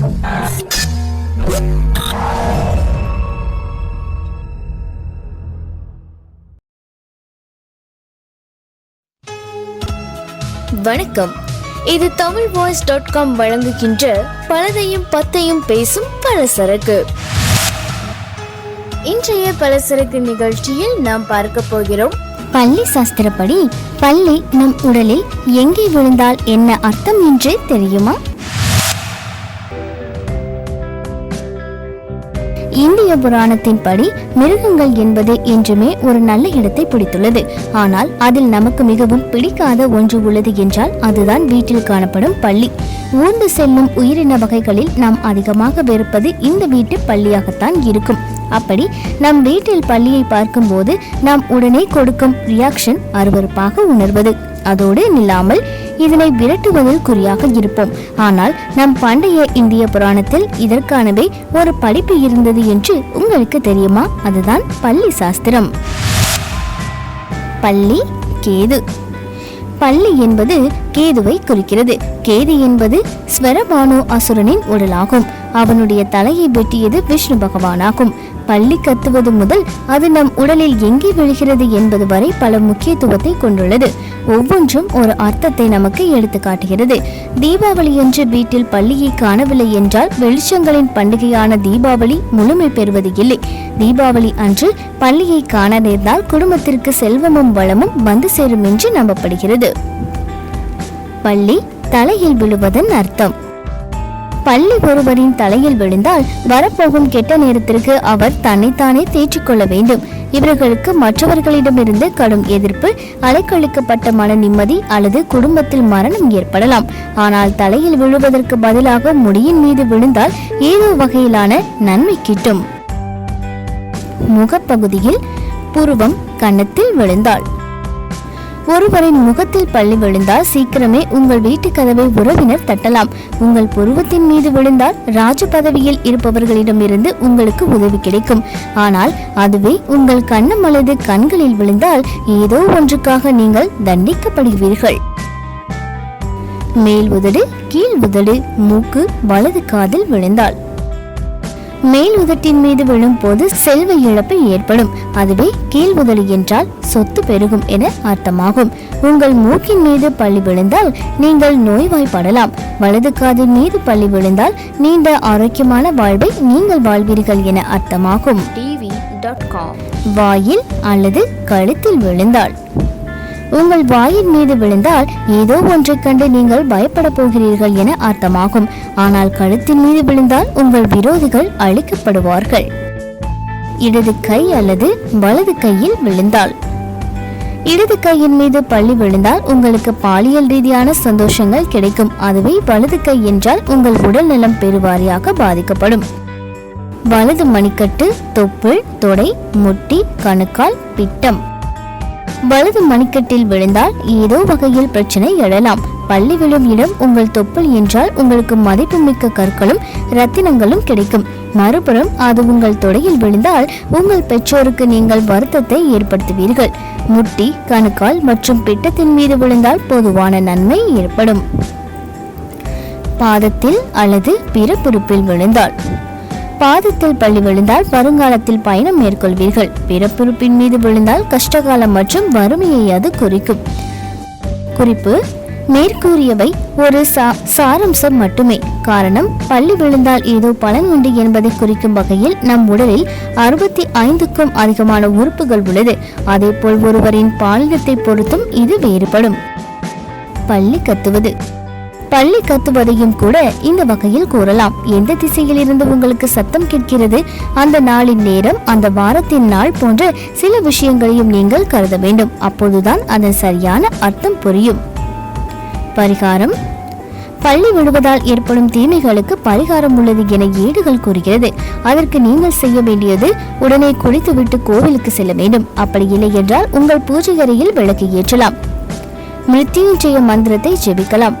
வணக்கம். இது Tamil voice dot com வழங்குகின்ற பலதையும் பத்தையும் பேசும் பலசரக்கு. இன்றைய பலசரக்கு நிகழ்ச்சியில் நாம் பார்க்க போகிறோம். பள்ளி சாஸ்திரப்படி பள்ளி நம் உடலில் எங்கே விழுந்தால் என்ன அர்த்தம் என்று தெரியுமா? இந்திய புராணத்தின்படி மிருகங்கள் என்பது என்றுமே ஒரு நல்ல இடத்தை பிடித்துள்ளது. ஆனால் அதில் நமக்கு மிகவும் பிடிக்காத ஒன்று உள்ளது என்றால் அதுதான் வீட்டில் காணப்படும் பள்ளி. ஊர்ந்து செல்லும் உயிரின வகைகளில் நாம் அதிகமாக வெறுப்பது இந்த வீட்டு பள்ளியாகத்தான் இருக்கும். அப்படி நம் வீட்டில் பள்ளியை பார்க்கும்போது நாம் உடனே கொடுக்கும் ரியாக்ஷன் அருவருப்பாக உணர்வது. அதோடு நில்லாமல் இதனை விரட்டுவதில் குறியாக இருப்போம். ஆனால் நம் பண்டைய இந்திய புராணத்தில் இதற்கானவே ஒரு படிப்பு இருந்தது என்று உங்களுக்கு தெரியுமா? அதுதான் பள்ளி சாஸ்திரம். பள்ளி கேது. பள்ளி என்பது கேதுவை குறிக்கிறது. கேது என்பது ஸ்வரபானு அசுரனின் உடலாகும். அவனுடைய தலையை வெட்டியது விஷ்ணு பகவானாகும். பள்ளி கத்துவது முதல் அது நம் உடலில் எங்கே விழுகிறது என்பது வரை பல முக்கியத்துவத்தை கொண்டுள்ளது. ஒவ்வொன்றும் ஒரு அர்த்தத்தை நமக்கு எடுத்து காட்டுகிறது. தீபாவளி என்று வீட்டில் பள்ளியை காணவில்லை என்றால் வெளிச்சங்களின் பண்டிகையான தீபாவளி முழுமை பெறுவது இல்லை. தீபாவளி அன்று பள்ளியை காண நேர்ந்தால் குடும்பத்திற்கு செல்வமும் வளமும் வந்து சேரும் என்று நம்பப்படுகிறது. பள்ளி தலையில் விழுவதன் அர்த்தம். பள்ளி ஒருவரின் தலையில் விழுந்தால் வரப்போகும் கெட்ட நேரத்திற்கு அவர் தன்னைத்தானே தேற்றிக்கொள்ள வேண்டும். இவர்களுக்கு மற்றவர்களிடமிருந்து கடும் எதிர்ப்பு அலைக்கழிக்கப்பட்ட மன நிம்மதி அல்லது குடும்பத்தில் மரணம் ஏற்படலாம். ஆனால் தலையில் விழுவதற்கு பதிலாக முடியின் மீது விழுந்தால் ஏதோ வகையிலான நன்மை கிட்டும். முகப்பகுதியில் புருவம் கன்னத்தில் விழுந்தாள். ஒருவரின் முகத்தில் பள்ளி விழுந்தால் சீக்கிரமே உங்கள் வீட்டு கதவை உறவினர் தட்டலாம். உங்கள் புருவத்தின் மீது விழுந்தால் ராஜ பதவியில் இருப்பவர்களிடமிருந்து உங்களுக்கு உதவி கிடைக்கும். ஆனால் அதுவே உங்கள் கண்ணம் அல்லது கண்களில் விழுந்தால் ஏதோ ஒன்றுக்காக நீங்கள் தண்டிக்கப்படுவீர்கள். மேல் உதடு கீழ் உதடு மூக்கு வலது காதில் விழுந்தாள் மேல் உதட்டின் மீது விழும்போது செல்வ இழப்பு ஏற்படும். அதுவே கீழ் உதடு என்றால் சொத்து பெருகும் என அர்த்தமாகும். உங்கள் மூக்கின் மீது பள்ளி விழுந்தால் நீங்கள் நோய்வாய்ப்படலாம். வலது காதின் மீது பள்ளி விழுந்தால் நீண்ட ஆரோக்கியமான வாழ்வை நீங்கள் வாழ்வீர்கள் என அர்த்தமாகும். வாயில் அல்லது கழுத்தில் விழுந்தாள் உங்கள் வாயின் மீது விழுந்தால் ஏதோ ஒன்றை கண்டு நீங்கள் பயப்பட போகிறீர்கள் என அர்த்தமாகும். ஆனால் கழுத்தின் மீது விழுந்தால் உங்கள் விரோதிகள் அழிக்கப்படுவார்கள். இடது கை அல்லது வலது கையில் விழுந்தால். இடது கையின் மீது பள்ளி விழுந்தால் உங்களுக்கு பாலியல் ரீதியான சந்தோஷங்கள் கிடைக்கும். அதுவே வலது கை என்றால் உங்கள் உடல் நலம் பெருவாரியாக பாதிக்கப்படும். வலது மணிக்கட்டு தொப்புள் தொடை முட்டி கணுக்கால் பிட்டம். வலது மணிக்கட்டில் விழுந்தால் ஏதோ வகையில் பிரச்சனை எழலாம். பள்ளி விழும் இடம் உங்கள் தொப்புள் என்றால் உங்களுக்கு மதிப்புமிக்க கற்களும் ரத்தினங்களும் கிடைக்கும். மறுபுறம் அது உங்கள் தொடையில் விழுந்தால் உங்கள் பெற்றோருக்கு நீங்கள் வருத்தத்தை ஏற்படுத்துவீர்கள். முட்டி கணுக்கால் மற்றும் பிட்டத்தின் மீது விழுந்தால் பொதுவான நன்மை ஏற்படும். பாதத்தில் அல்லது பிறப்புறுப்பில் விழுந்தால். பாதத்தில் பள்ளி விழுந்தால் வருங்காலத்தில் பயணம் மேற்கொள்வீர்கள். பிறப்புறுப்பின் மீது விழுந்தால் கஷ்டகாலம் மற்றும் வறுமையை அது குறிக்கும். குறிப்பு மேற்கூறியவை ஒரு சா சாரம்சம் மட்டுமே. காரணம் பள்ளி விழுந்தால் ஏதோ பலன் உண்டு என்பதை குறிக்கும் வகையில் நம் உடலில் அறுபத்தி ஐந்துக்கும் அதிகமான உறுப்புகள் உள்ளது. அதேபோல் ஒருவரின் பாலினத்தை பொறுத்தும் இது வேறுபடும். பள்ளி கத்துவது. பள்ளி கத்துவதையும் கூட இந்த வகையில் கூறலாம். எந்த திசையில் இருந்து உங்களுக்கு சத்தம் கேட்கிறது? அந்த நாளின் நேரம் அந்த வாரத்தின் நாள் போன்ற சில விஷயங்களையும் நீங்கள் கருத வேண்டும். அப்போதுதான் அதன் சரியான அர்த்தம் புரியும். பரிகாரம். பள்ளி விழுவதால் ஏற்படும் தீமைகளுக்கு பரிகாரம் உள்ளது என ஏடுகள் கூறுகிறது. அதற்கு நீங்கள் செய்ய வேண்டியது உடனே குளித்துவிட்டு கோவிலுக்கு செல்ல வேண்டும். அப்படி இல்லை என்றால் உங்கள் பூஜை அறையில் விளக்கு ஏற்றலாம். மிருத்யுஞ்சய மந்திரத்தை ஜெபிக்கலாம்.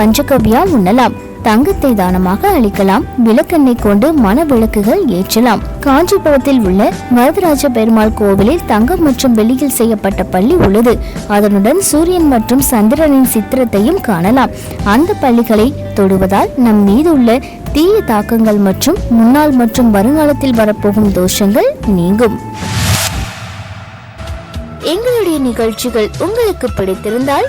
பஞ்சகவ்யா உண்ணலாம். தங்கத்தை தானமாக அளிக்கலாம். விளக்கெண்ணை கொண்டு மன விளக்குகள் ஏற்றலாம். காஞ்சிபுரத்தில் உள்ள வரதராஜ பெருமாள் கோவிலில் தங்கம் மற்றும் வெள்ளியில் செய்யப்பட்ட பள்ளி உள்ளது. அதனுடன் சூரியன் மற்றும் சந்திரனின் சித்திரத்தையும் காணலாம். அந்த பள்ளிகளை தொடுவதால் நம் மீது உள்ள தீய தாக்கங்கள் மற்றும் முன்னாள் மற்றும் வருங்காலத்தில் வரப்போகும் தோஷங்கள் நீங்கும். எங்களுடைய நிகழ்ச்சிகள் உங்களுக்கு பிடித்திருந்தால்